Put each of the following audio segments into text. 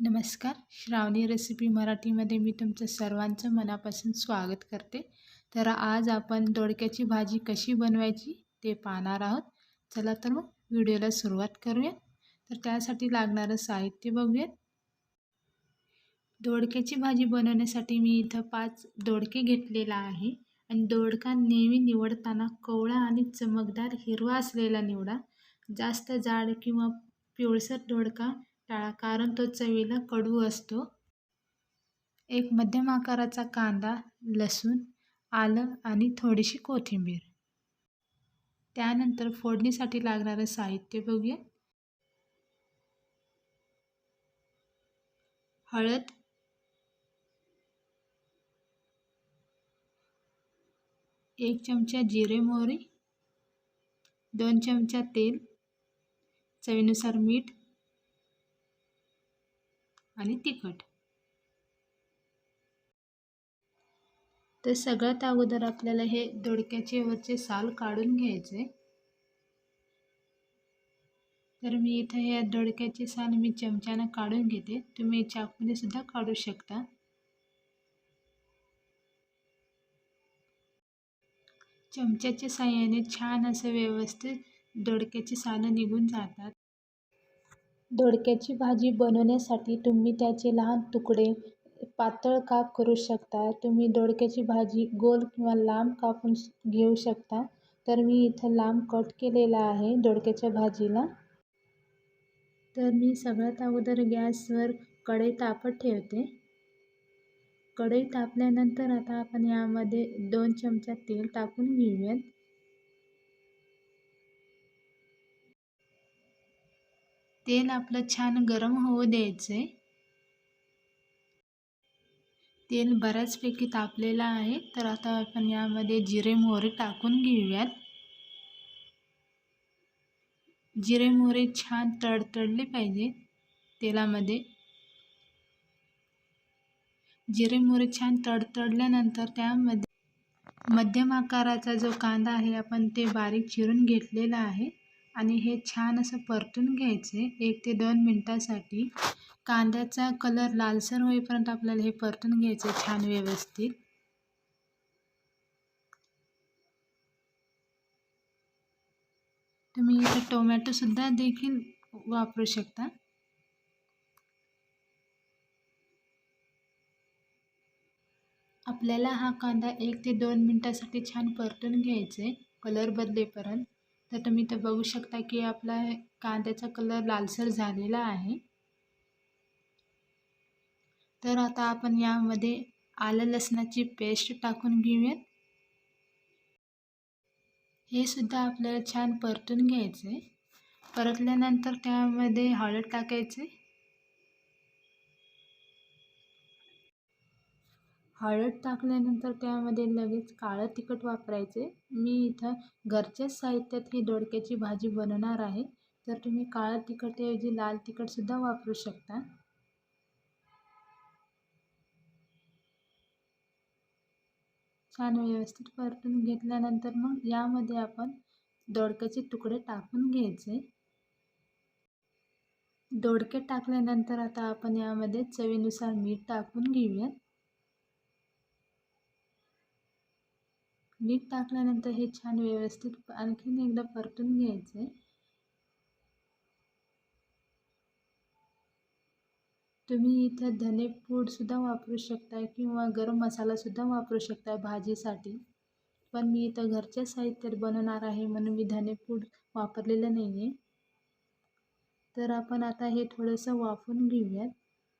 नमस्कार. श्रावणी रेसिपी मराठीमध्ये मी तुमचं सर्वांचं मनापासून स्वागत करते. तर आज आपण दोडक्याची भाजी कशी बनवायची ते पाहणार आहोत. चला तर मग व्हिडिओला सुरुवात करूया. तर त्यासाठी लागणारं साहित्य बघूयात. दोडक्याची भाजी बनवण्यासाठी मी इथं पाच दोडके घेतलेला आहे. आणि दोडका नेहमी निवडताना कोवळा आणि चमकदार हिरवा असलेला निवडा. जास्त जाड किंवा पिवळसर दोडका टाळा कारण तो चवीला कडू असतो. एक मध्यम आकाराचा कांदा लसूण आलं आणि थोडीशी कोथिंबीर. त्यानंतर फोडणीसाठी लागणारं साहित्य बघूया. हळद. एक चमचा जिरे मोहरी. दोन चमचा तेल. चवीनुसार मीठ. आणि तिखट. तर सगळ्यात अगोदर आपल्याला हे दोडक्याचे वरचे साल काढून घ्यायचे. तर मी इथं या दोडक्याचे साल मी चमच्यानं काढून घेते. तुम्ही चाकूने सुद्धा काढू शकता. चमच्याच्या साह्याने छान असं व्यवस्थित दोडक्याची सालं निघून जातात. दोडक्याची भाजी बनवण्यासाठी तुम्ही त्याचे लहान तुकडे पातळ काप करू शकता. तुम्ही दोडक्याची भाजी गोल किंवा लांब कापून घेऊ शकता. तर मी इथं लांब कट केलेला आहे दोडक्याच्या भाजीला. तर मी सगळ्यात अगोदर गॅसवर कढई तापत ठेवते. कढई तापल्यानंतर आता आपण यामध्ये दोन चमचा तेल टाकून घेऊयात. तेल आपलं छान गरम होऊ द्यायचं आहे तेल बऱ्याचपैकी तापलेलं आहे तर आता आपण यामध्ये जिरे मोहरी टाकून घेऊयात. जिरे मोहरे छान तडतडले पाहिजे तेलामध्ये. जिरे मोहरे छान तडतडल्यानंतर त्यामध्ये मध्यम आकाराचा जो कांदा आहे आपण ते बारीक चिरून घेतलेला आहे. आणि हे छान असं परतून घ्यायचे. एक ते दोन मिनटासाठी. कांद्याचा कलर लालसर होईपर्यंत आपल्याला हे परतून घ्यायचं छान व्यवस्थित. तुम्ही इथे टोमॅटोसुद्धा देखील वापरू शकता. आपल्याला हा कांदा एक ते दोन मिनटासाठी छान परतून घ्यायचे. कलर बदलेपर्यंत. तर तुम्ही तर बघू शकता की आपला कांद्याचा कलर लालसर झालेला आहे. तर आता आपण यामध्ये आलं लसणाची पेस्ट टाकून घेऊयात. हे सुद्धा आपल्याला छान परतून घ्यायचं आहे परतल्यानंतर त्यामध्ये हळद टाकायचे. हळद टाकल्यानंतर त्यामध्ये लगेच काळं तिखट वापरायचे. मी इथं घरच्याच साहित्यात ही दोडक्याची भाजी बनवणार आहे. तर तुम्ही काळं तिखटऐवजी लाल तिखटसुद्धा वापरू शकता. छान व्यवस्थित परतून घेतल्यानंतर मग यामध्ये आपण दोडक्याचे तुकडे टाकून घ्यायचे. दोडके टाकल्यानंतर आता आपण यामध्ये चवीनुसार मीठ टाकून घेऊयात. मीठ टाकल्यानंतर हे छान व्यवस्थित आणखीन एकदा परतून घ्यायचे तुम्ही इथं धनेपूडसुद्धा वापरू शकता किंवा गरम मसालासुद्धा वापरू शकता भाजीसाठी. पण मी इथं घरच्या साहित्यात बनवणार आहे म्हणून मी धनेपूड वापरलेलं नाही आहे तर आपण आता हे थोडंसं वाफून घेऊयात.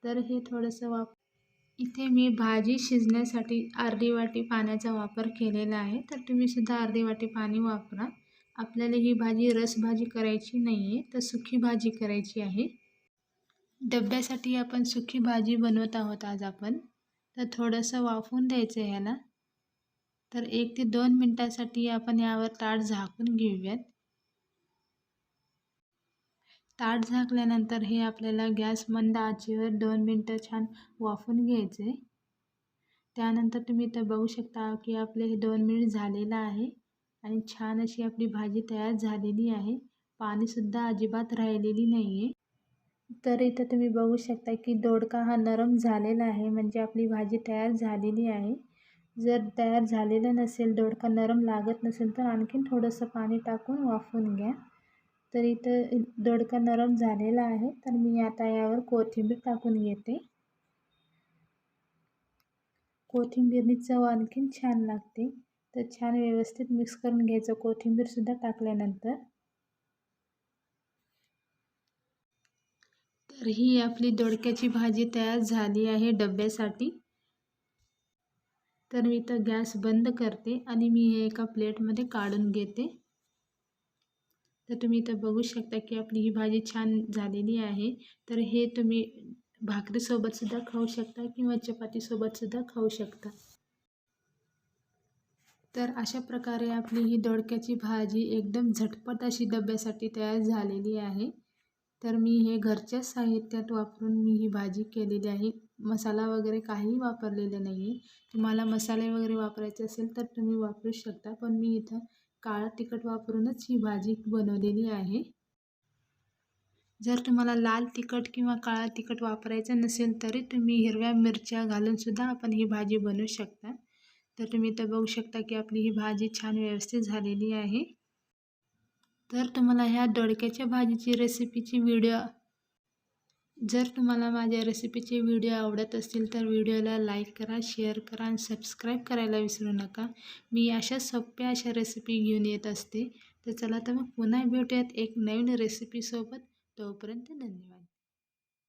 तर हे थोडंसं वाफ इथे मी भाजी शिजण्यासाठी अर्धी वाटी पाण्याचा वापर केलेला आहे. तर तुम्हीसुद्धा अर्धी वाटी पाणी वापरा. आपल्याला ही भाजी रसभाजी करायची नाही आहे तर सुकी भाजी करायची आहे. डब्यासाठी आपण सुकी भाजी बनवत आहोत आज आपण. तर थोडंसं वाफवून द्यायचं आहे ह्याला. तर एक ते दोन मिनटासाठी आपण यावर ताट झाकून घेऊयात. ताट झाकल्यानंतर हे आपल्याला गॅस मंद आचेवर दोन मिनटं छान वाफून घ्यायचे. त्यानंतर तुम्ही इथं बघू शकता की आपले हे दोन मिनिट झालेलं आहे आणि छान अशी आपली भाजी तयार झालेली आहे. पाणीसुद्धा अजिबात राहिलेली नाही आहे तर इथं तुम्ही बघू शकता की दोडका हा नरम झालेला आहे म्हणजे आपली भाजी तयार झालेली आहे. जर तयार झालेलं नसेल दोडका नरम लागत नसेल तर आणखीन थोडंसं पाणी टाकून वाफून घ्या. तर इथं दोडका नरम झालेला आहे. तर मी आता यावर कोथिंबीर टाकून घेते. कोथिंबीरनी चव आणखीन छान लागते. तर छान व्यवस्थित मिक्स करून घ्यायचं. कोथिंबीरसुद्धा टाकल्यानंतर. तर ही आपली दोडक्याची भाजी तयार झाली आहे डब्यासाठी. तर मी इथं गॅस बंद करते आणि मी हे एका प्लेटमध्ये काढून घेते. तर तुम्ही इथं बघू शकता की आपली ही भाजी छान झालेली आहे. तर हे तुम्ही भाकरीसोबतसुद्धा खाऊ शकता किंवा चपातीसोबतसुद्धा खाऊ शकता. तर अशा प्रकारे आपली ही दोडक्याची भाजी एकदम झटपट अशी डब्यासाठी तयार झालेली आहे. तर मी हे घरच्याच साहित्यात वापरून मी ही भाजी केलेली आहे. मसाला वगैरे काहीही वापरलेलं नाही आहे तुम्हाला मसाले वगैरे वापरायचे असेल तर तुम्ही वापरू शकता. पण मी इथं काळं तिखट वापरूनच ही भाजी बनवलेली आहे. जर तुम्हाला लाल तिखट किंवा काळा तिखट वापरायचं नसेल तरी तुम्ही हिरव्या मिरच्या घालूनसुद्धा आपण ही भाजी बनवू शकता. तर तुम्ही इथं बघू शकता की आपली ही भाजी छान व्यवस्थित झालेली आहे. तर तुम्हाला ह्या दोडक्याच्या भाजीची रेसिपीची व्हिडिओ जर तुम्हाला माझ्या रेसिपीचे व्हिडिओ आवडत असतील तर व्हिडिओला लाईक करा शेअर करा आणि सबस्क्राईब करायला विसरू नका. मी अशा सोप्या अशा रेसिपी घेऊन येत असते. तर चला तर मग पुन्हा भेटूयात एक नवीन रेसिपीसोबत तोपर्यंत धन्यवाद.